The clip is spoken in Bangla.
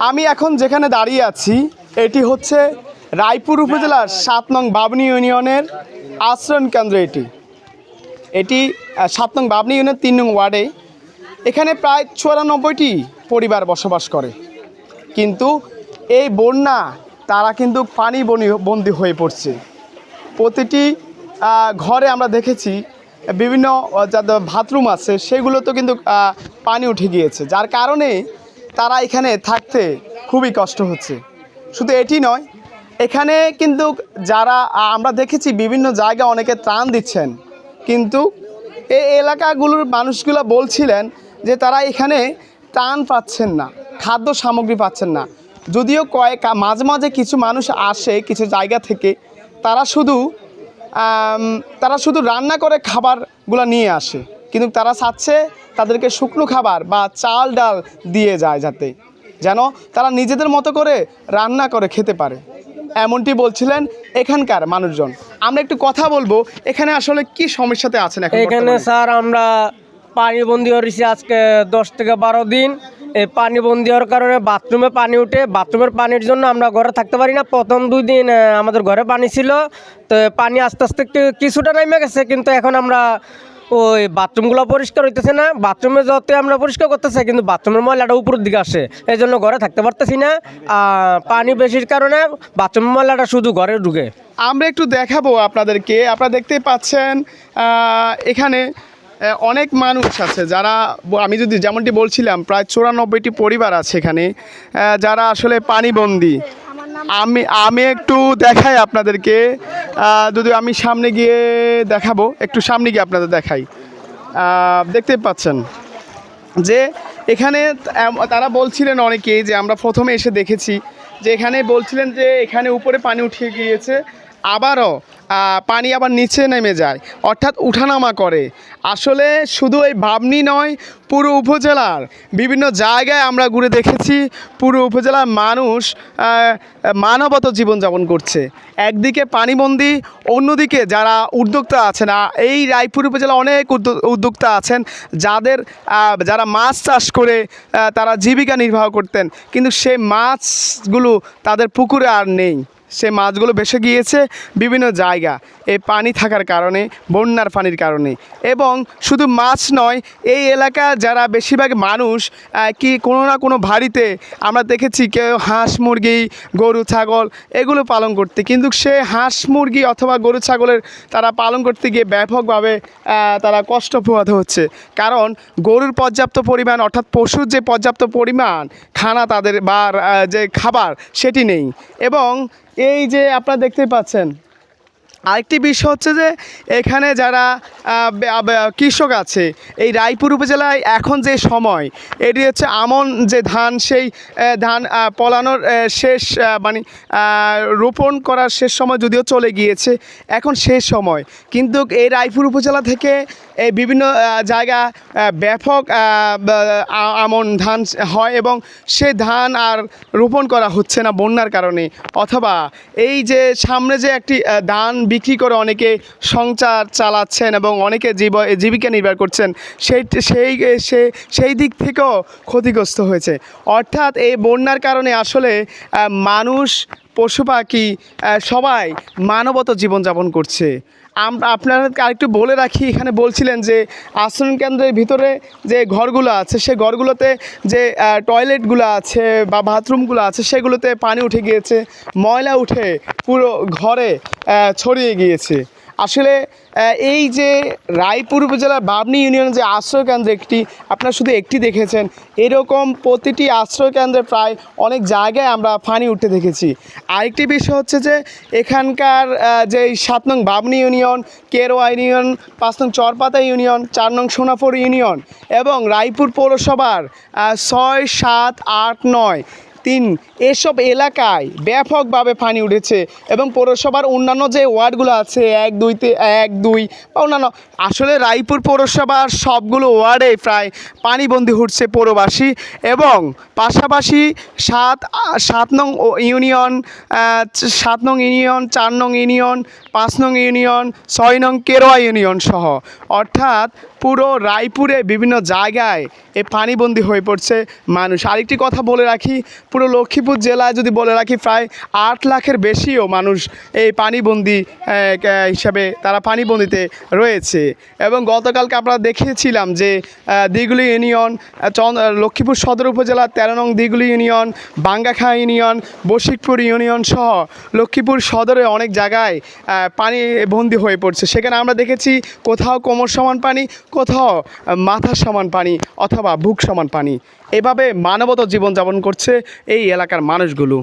আমি এখন যেখানে দাঁড়িয়ে আছি, এটি হচ্ছে রায়পুর উপজেলার সাত নং বাবনি ইউনিয়নের আশ্রয়ণ কেন্দ্র এটি। এটি সাত নং বাবনি ইউনিয়নের তিন নং ওয়ার্ডে। এখানে প্রায় চুরানব্বইটি পরিবার বসবাস করে। কিন্তু এই বন্যা, তারা কিন্তু পানি বনি, বন্দি হয়ে পড়ছে। প্রতিটি ঘরে আমরা দেখেছি, বিভিন্ন যাদের বাথরুম আছে, সেগুলোতে কিন্তু পানি উঠে গিয়েছে। যার কারণে তারা এখানে থাকতে খুবই কষ্ট হচ্ছে। শুধু এটি নয়, এখানে কিন্তু যারা, আমরা দেখেছি বিভিন্ন জায়গায় অনেকে ত্রাণ দিচ্ছেন। কিন্তু এই এলাকাগুলোর মানুষগুলো বলছিলেন যে তারা এখানে ত্রাণ পাচ্ছেন না, খাদ্য সামগ্রী পাচ্ছেন না। যদিও কয়েক, মাঝে মাঝে কিছু মানুষ আসে কিছু জায়গা থেকে, তারা শুধু তারা শুধু রান্না করে খাবারগুলো নিয়ে আসে। কিন্তু তারা চাচ্ছে তাদেরকে শুকনো খাবার বা চাল ডাল দিয়ে যায় যাতে যেন তারা নিজেদের মতো করে রান্না করে খেতে পারে। এমনটি বলছিলেন এখানকার মানুষজন। আমরা একটু কথা বলব এখানে আসলে কি সমস্যাতে আছেন এখন এখানে স্যার আমরা পানি বন্দি হয়েছি আজকে দশ থেকে বারো দিন। এই পানি বন্দি হওয়ার কারণে বাথরুমে পানি উঠে বাথরুমের পানির জন্য আমরা ঘরে থাকতে পারি না। প্রথম দুই দিন আমাদের ঘরে পানি ছিল। তো পানি আস্তে আস্তে একটু কিছুটা নেমে গেছে কিন্তু এখন আমরা ওই বাথরুমগুলো পরিষ্কার হইতেছে না, বাথরুমে যত আমরা পরিষ্কার করতেছে, কিন্তু বাথরুমের ময়লাটা উপরের দিকে আসে। এই জন্য ঘরে থাকতে পারতেছি না। পানি বেশির কারণে বাথরুমের ময়লাটা শুধু ঘরে ঢুকে। আমরা একটু দেখাবো আপনাদেরকে। আপনারা দেখতেই পাচ্ছেন এখানে অনেক মানুষ আছে যারা, আমি যদি যেমনটি বলছিলাম, প্রায় চুরানব্বইটি পরিবার আছে এখানে যারা আসলে পানিবন্দি। আমি আমি একটু দেখাই আপনাদেরকে। যদি আমি সামনে গিয়ে দেখাবো, একটু সামনে গিয়ে আপনাদের দেখাই। দেখতে পাচ্ছেন যে এখানে তারা বলছিলেন অনেকেই যে আমরা প্রথমে এসে দেখেছি যে এখানে বলছিলেন যে এখানে উপরে পানি উঠিয়ে গিয়েছে। আবারও পানি আবার নিচে নেমে যায়, অর্থাৎ উঠানামা করে। আসলে শুধু এই ভাবনি নয়, পুরো উপজেলার বিভিন্ন জায়গায় আমরা ঘুরে দেখেছি, পুরো উপজেলার মানুষ মানবত জীবনযাপন করছে। একদিকে পানিবন্দি অন্যদিকে যারা উদ্যোক্তা আছেন এই রায়পুর উপজেলা অনেক উদ্যো- উদ্যোক্তা আছেন, যাদের যারা মাছ চাষ করে তারা জীবিকা নির্বাহ করতেন, কিন্তু সেই মাছগুলো তাদের পুকুরে আর নেই। সে মাছগুলো ভেসে গিয়েছে বিভিন্ন জায়গা। এই পানি থাকার কারণে, বন্যার পানির কারণে। এবং শুধু মাছ নয়, এই এলাকার যারা বেশিরভাগ মানুষ কি কোনো না কোনো বাড়িতে আমরা দেখেছি কেউ হাঁস, মুরগি, গরু, ছাগল এগুলো পালন করতে। কিন্তু সে হাঁস, মুরগি অথবা গরু, ছাগলের তারা পালন করতে গিয়ে ব্যাপকভাবে তারা কষ্ট পোহাতে হচ্ছে। কারণ গরুর পর্যাপ্ত পরিমাণ অর্থাৎ পশুর যে পর্যাপ্ত পরিমাণ খানা তাদের বা যে খাবার সেটি নেই। এবং এই যে আপনারা দেখতেই পাচ্ছেন, আরেকটি বিষয় হচ্ছে যে এখানে যারা কৃষক আছে, এই রায়পুর উপজেলায় এখন যে সময়, এটি হচ্ছে আমন যে ধান, সেই ধান পলানোর শেষ মানে রোপণ করার শেষ সময় যদিও চলে গিয়েছে, এখন শেষ সময়। কিন্তু এই রায়পুর উপজেলা থেকে এই বিভিন্ন জায়গা ব্যাপক আমন ধান হয় এবং সে ধান আর রোপণ করা হচ্ছে না বন্যার কারণে। অথবা এই যে সামনে যে একটি ধান বিক্রি করে অনেকে সংসার চালাচ্ছেন এবং অনেকে জীব, জীবিকা নির্বাহ করছেন, সেই সেই, সে, সেই দিক থেকেও ক্ষতিগ্রস্ত হয়েছে। অর্থাৎ এই বন্যার কারণে আসলে মানুষ পশু পাখি সবাই মানবত জীবনযাপন করছে। আমরা আপনাদেরকে আরেকটু বলে রাখি, এখানে বলছিলেন যে আশ্রম কেন্দ্রের ভিতরে যে ঘরগুলো আছে, সে ঘরগুলোতে যে টয়লেটগুলো আছে বা বাথরুমগুলো আছে, সেগুলোতে পানি উঠে গিয়েছে, ময়লা উঠে পুরো ঘরে ছড়িয়ে গিয়েছে। আসলে এই যে রায়পুর উপজেলার বাবনি ইউনিয়নের যে আশ্রয় কেন্দ্র একটি, আপনারা শুধু একটি দেখেছেন, এরকম প্রতিটি আশ্রয় কেন্দ্রে প্রায় অনেক জায়গায় আমরা পানি উঠতে দেখেছি। আরেকটি বিষয় হচ্ছে যে, এখানকার যে সাত নং বাবনি ইউনিয়ন, কেরোয়া ইউনিয়ন, পাঁচ নং চরপাতা ইউনিয়ন, চার নং সোনাপুর ইউনিয়ন এবং রায়পুর পৌরসভার ছয়, সাত, আট, নয় তিন, এসব এলাকায় ব্যাপকভাবে পানি উঠেছে এবং পৌরসভার অন্যান্য যে ওয়ার্ডগুলো আছে, এক দুইতে এক, দুই বা অন্যান্য, আসলে রায়পুর পৌরসভার সবগুলো ওয়ার্ডে প্রায় পানিবন্দি উঠছে পৌরবাসী এবং পাশাপাশি সাত সাত নং ইউনিয়ন সাত নং ইউনিয়ন, চার নং ইউনিয়ন, পাঁচ নং ইউনিয়ন, ছয় নং কেরোয়া ইউনিয়ন সহ। অর্থাৎ পুরো রায়পুরে বিভিন্ন জায়গায় এই পানিবন্দী হয়ে পড়ছে মানুষ। আরেকটি কথা বলে রাখি পুরো লক্ষ্মীপুর জেলায় যদি বলে রাখি, প্রায় আট লাখের বেশিও মানুষ এই পানিবন্দি হিসাবে তারা পানিবন্দিতে রয়েছে। এবং গতকালকে আমরা দেখিয়েছিলাম যে দিগুলি ইউনিয়ন লক্ষ্মীপুর সদর উপজেলার তেরো নং Diguli union, Bangakha union, Bashikpur union সহ লক্ষ্মীপুর সদরে অনেক জায়গায় পানি বন্দি হয়ে পড়ছে। সেখানে আমরা দেখেছি কোথাও কোমর সমান পানি, কোথাও মাথার সমান পানি অথবা বুক সমান পানি। এভাবে মানবত জীবনযাপন করছে এই এলাকার মানুষগুলো